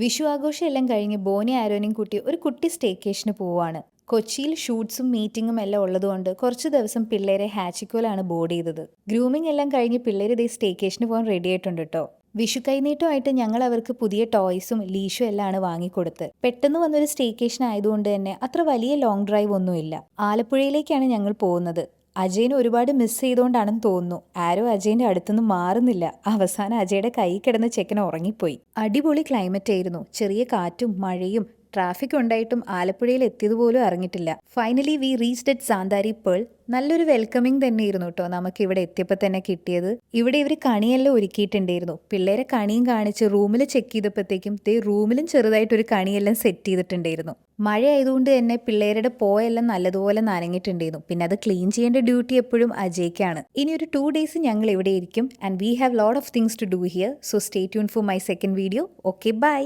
വിഷു ആഘോഷം എല്ലാം കഴിഞ്ഞ് ബോനി ആരോനും കുട്ടി ഒരു കുട്ടി സ്റ്റേക്കേഷന് പോവാണ് കൊച്ചിയിൽ ഷൂട്ട്സും മീറ്റിങ്ങും എല്ലാം ഉള്ളതുകൊണ്ട് കുറച്ച് ദിവസം പിള്ളേരെ ഹാച്ചിക്കോലാണ് ബോർഡ് ചെയ്തത്. ഗ്രൂമിംഗ് എല്ലാം കഴിഞ്ഞ് പിള്ളേർ ഇതേ സ്റ്റേക്കേഷന് പോകാൻ റെഡി ആയിട്ടുണ്ട് കേട്ടോ വിഷു കൈനീട്ടമായിട്ട് ഞങ്ങൾ അവർക്ക് പുതിയ ടോയ്സും ലീഷും എല്ലാമാണ് വാങ്ങിക്കൊടുത്ത്. പെട്ടെന്ന് വന്നൊരു സ്റ്റേക്കേഷൻ ആയതുകൊണ്ട് തന്നെ അത്ര വലിയ ലോങ് ഡ്രൈവ് ഒന്നുമില്ല. ആലപ്പുഴയിലേക്കാണ് ഞങ്ങൾ പോകുന്നത്. അജയനെ ഒരുപാട് മിസ് ചെയ്തുകൊണ്ടാണെന്ന് തോന്നുന്നു. ആരോ അജയന്റെ അടുത്തുനിന്ന് മാറുന്നില്ല. അവസാനം അജയുടെ കൈ കിടന്ന് ചെക്കൻ ഉറങ്ങിപ്പോയി. അടിപൊളി ക്ലൈമറ്റ് ആയിരുന്നു. ചെറിയ കാറ്റും മഴയും ട്രാഫിക് ഉണ്ടായിട്ടും ആലപ്പുഴയിൽ എത്തിയതുപോലും അറിഞ്ഞിട്ടില്ല. Finally we reached at Xandari Pearl നല്ലൊരു വെൽക്കമിങ് തന്നെയായിരുന്നു കേട്ടോ നമുക്ക് ഇവിടെ എത്തിയപ്പോൾ തന്നെ കിട്ടിയത്. ഇവിടെ ഇവർ കണിയെല്ലാം ഒരുക്കിയിട്ടുണ്ടായിരുന്നു. പിള്ളേരെ കണിയും കാണിച്ച് റൂമിൽ ചെക്ക് ചെയ്തപ്പോഴത്തേക്കും ദേ റൂമിലും ചെറുതായിട്ടൊരു കണിയെല്ലാം സെറ്റ് ചെയ്തിട്ടുണ്ടായിരുന്നു. മഴ ആയതുകൊണ്ട് തന്നെ പിള്ളേരുടെ പോയെല്ലാം നല്ലതുപോലെ നനഞ്ഞിട്ടുണ്ടായിരുന്നു. പിന്നെ അത് ക്ലീൻ ചെയ്യേണ്ട ഡ്യൂട്ടി എപ്പോഴും അജയ്ക്കാണ്. ഇനി ഒരു ടു ഡേയ്സ് ഞങ്ങൾ ഇവിടെ ഇരിക്കും. And we have lot of things to do here so stay tune for my second video okay bye